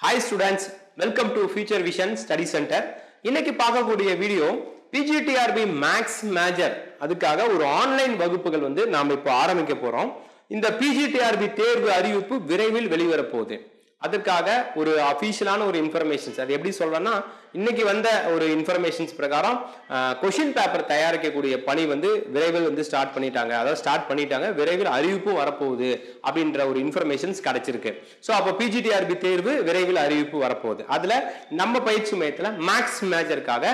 Hi students welcome to future vision study centre இன்னைக்கு பார்க்கக்கூடிய video PGTRB maths major அதுக்காக ஒரு ஆன்லைன் வகுப்புகள் வந்து நாம் இப்போ ஆரம்பிக்க போகிறோம் இந்த பிஜிடிஆர்பி தேர்வு அறிவிப்பு விரைவில் வெளிவரப்போகுது அதற்காக ஒரு அஃபீஷியலான ஒரு இன்ஃபர்மேஷன்ஸ் அது எப்படி சொல்றேன்னா இன்னைக்கு வந்த ஒரு இன்ஃபர்மேஷன்ஸ் பிரகாரம் கொஷின் பேப்பர் தயாரிக்கக்கூடிய பணி வந்து விரைவில் வந்து ஸ்டார்ட் பண்ணிட்டாங்க. அதாவது ஸ்டார்ட் பண்ணிட்டாங்க. விரைவில் அறிவிப்பும் வரப்போகுது அப்படின்ற ஒரு இன்ஃபர்மேஷன்ஸ் கிடைச்சிருக்கு. ஸோ அப்போ பிஜிடிஆர்பி தேர்வு விரைவில் அறிவிப்பு வரப்போகுது. அதில் நம்ம பயிற்சி மையத்தில் மேக்ஸ் மேஜருக்காக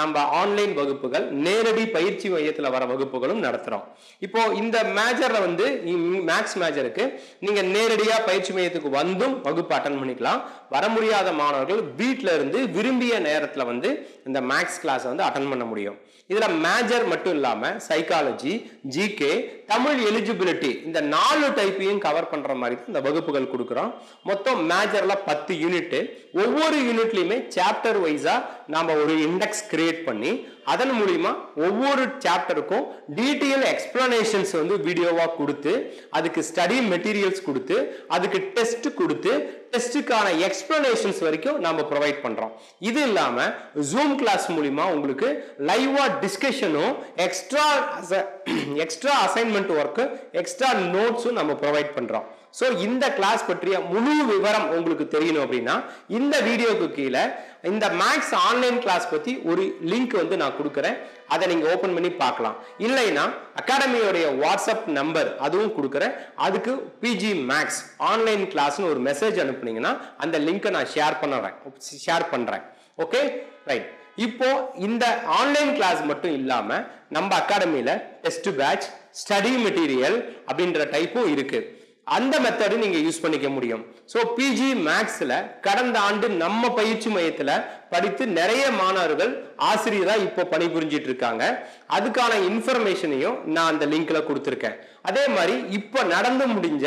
நம்ம ஆன்லைன் வகுப்புகள் நேரடி பயிற்சி மையத்தில் வர வகுப்புகளும் நடத்துகிறோம் இப்போ இந்த மேஜரில் வந்து மேக்ஸ் மேஜருக்கு நீங்கள் நேரடியாக பயிற்சி மையத்துக்கு வந்தும் வகுப்பு அட்டன் பண்ணிக்கலாம். வர முடியாத மாணவர்கள் வீட்டில் இருந்து விரும்பிய நேரத்தில் வந்து இந்த மேக்ஸ் கிளாஸை வந்து அட்டன் பண்ண முடியும். இதில் மேஜர் மட்டும் இல்லாமல் சைக்காலஜி ஜிகே தமிழ் எலிஜிபிலிட்டி இந்த நாலு டைப்பையும் கவர் பண்ணுற மாதிரி இந்த வகுப்புகள் கொடுக்குறோம். மொத்தம் மேஜரில் பத்து யூனிட்டு ஒவ்வொரு யூனிட்லையுமே சாப்டர் வைஸாக நாம் ஒரு இண்டெக்ஸ் கிரியேட் பண்ணி அதன் மூலிமா ஒவ்வொரு சாப்டருக்கும் டீட்டெயில் எக்ஸ்பிளனேஷன்ஸ் வந்து வீடியோவாக கொடுத்து அதுக்கு ஸ்டடி மெட்டீரியல்ஸ் கொடுத்து அதுக்கு டெஸ்ட் கொடுத்து டெஸ்ட்டுக்கான எக்ஸ்பிளனேஷன்ஸ் வரைக்கும் நம்ம ப்ரொவைட் பண்ணுறோம் இது இல்லாமல் ஜூம் கிளாஸ் மூலிமா உங்களுக்கு லைவாக டிஸ்கஷனும் extra extra assignment work extra நோட்ஸும் நம்ம ப்ரொவைட் பண்ணுறோம் ஸோ இந்த கிளாஸ் பற்றிய முழு விவரம் உங்களுக்கு தெரியணும் அப்படின்னா இந்த வீடியோவுக்கு கீழே இந்த மேக்ஸ் ஆன்லைன் கிளாஸ் பற்றி ஒரு லிங்க் வந்து நான் கொடுக்குறேன். அதை நீங்கள் ஓப்பன் பண்ணி பார்க்கலாம். இல்லைன்னா அகாடமியோடைய வாட்ஸ்அப் நம்பர் அதுவும் கொடுக்குறேன். அதுக்கு பிஜி மேக்ஸ் ஆன்லைன் கிளாஸ்னு ஒரு மெசேஜ் அனுப்புனீங்கன்னா அந்த லிங்கை நான் ஷேர் பண்ணுறேன். ஷேர் பண்ணுறேன். ஓகே ரைட் இப்போ இந்த ஆன்லைன் கிளாஸ் மட்டும் இல்லாமல் நம்ம அகாடமியில் டெஸ்ட் பேட்ச் ஸ்டடி மெட்டீரியல் அப்படின்ற டைப்பும் இருக்குது அந்த மெத்தடு நீங்க யூஸ் பண்ணிக்க முடியும். ஸோ பிஜி மேக்ஸ்ல கடந்த ஆண்டு நம்ம பயிற்சி மையத்துல படித்து நிறைய மாணவர்கள் ஆசிரியராக இப்போ பணிபுரிஞ்சிட்டு இருக்காங்க. அதுக்கான இன்ஃபர்மேஷனையும் நான் அந்த லிங்க்ல கொடுத்துருக்கேன். அதே மாதிரி இப்போ நடந்து முடிஞ்ச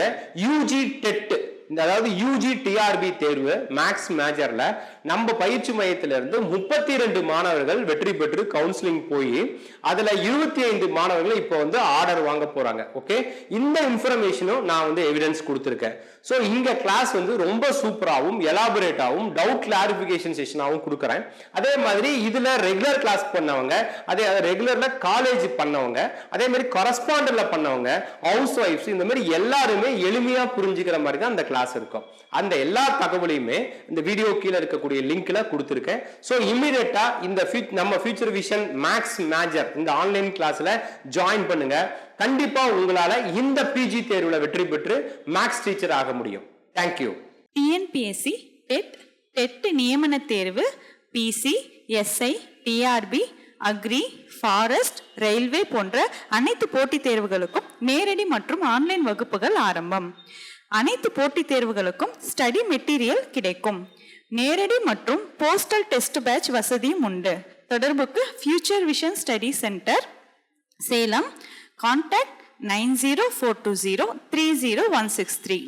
யூஜி டெட் இந்த அதாவது யூஜி டிஆர்பி தேர்வு மேக்ஸ் மேஜர்ல நம்ம பயிற்சி மையத்திலிருந்து முப்பத்தி ரெண்டு மாணவர்கள் வெற்றி பெற்று கவுன்சிலிங் போய் அதுல இருபத்தி ஐந்து மாணவர்கள் இப்போ வந்து ஆர்டர் வாங்க போறாங்க ஓகே இந்த இன்ஃபர்மேஷனும் நான் வந்து எவிடன்ஸ் கொடுத்துருக்கேன். ஸோ இங்க கிளாஸ் வந்து ரொம்ப சூப்பராகவும் எலாபரேட்டாகவும் டவுட் கிளாரிபிகேஷன் செஷனாகவும் கொடுக்குறேன். அதே மாதிரி இதுல ரெகுலர் கிளாஸ் பண்ணவங்க அதே ரெகுலர்ல காலேஜ் பண்ணவங்க அதே மாதிரி கரஸ்பாண்டன்ட்ல பண்ணவங்க ஹவுஸ் ஒய்ஃப்ஸ் இந்த மாதிரி எல்லாருமே எளிமையா புரிஞ்சுக்கிற மாதிரி தான் அந்த கிளாஸ் இருக்கும். அந்த எல்லா தகவலையுமே இந்த வீடியோ கீழே இருக்கக்கூடிய லிங்க்ல கொடுத்துருக்கேன். ஸோ இம்மிடியட்டா இந்த நம்ம ஃபியூச்சர் விஷன் மேக்ஸ் மேஜர் இந்த ஆன்லைன் கிளாஸ்ல ஜாயின் பண்ணுங்க. கண்டிப்பா உங்களால இந்த பிஜி தேர்வுல வெற்றி பெற்று மேக்ஸ் டீச்சர் ஆக முடியும். தேங்க்யூ டிஎன்பிஎஸ்சி டெட் டெட் நியமன தேர்வு PC SI TRB agri forest railway போன்ற அனைத்து போட்டித் தேர்வுகளுக்கும் நேரடி மற்றும் ஆன்லைன் வகுப்புகள் ஆரம்பம். அனைத்து போட்டித் தேர்வுகளுக்கும் ஸ்டடி மெட்டீரியல் கிடைக்கும். நேரடி மற்றும் போஸ்டல் டெஸ்ட் பேட்ச் வசதியும் உண்டு. தொடர்புக்கு future vision study centre Salem contact nine zero four two zero three zero one six three